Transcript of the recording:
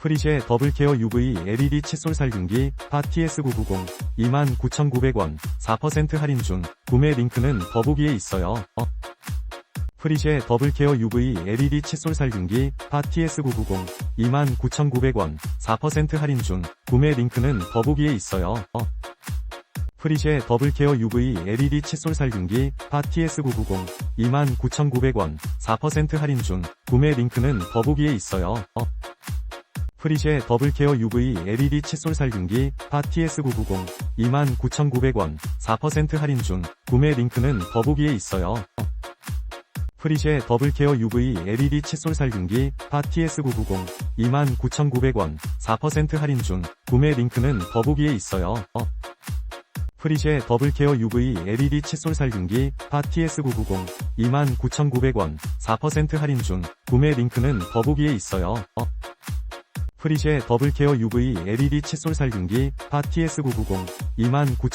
프리쉐 더블케어 UV LED 칫솔 살균기 파티 S990 29,900원 4% 할인 중 구매 링크는 더보기에 있어요. 어. 프리쉐 더블케어 UV LED 칫솔 살균기 파티 S990 29,900원 4% 할인 중 구매 링크는 더보기에 있어요. 어. 프리쉐 더블케어 UV LED 칫솔 살균기 파티 S990 29,900원 4% 할인 중 구매 링크는 더보기에 있어요. 어. 프리쉐 더블케어 UV LED 칫솔 살균기 파티 S990 29,900원 4% 할인 중 구매 링크는 더보기에 있어요. 어. 프리쉐 더블케어 UV LED 칫솔 살균기 파티 S990 29,900원 4% 할인 중 구매 링크는 더보기에 있어요. 어. 프리쉐 더블케어 UV LED 칫솔 살균기 파티 S990 29,900원 4% 할인 중 구매 링크는 더보기에 있어요. 어. 프리쉐 더블케어 UV LED 칫솔 살균기 파티 S990 29,900원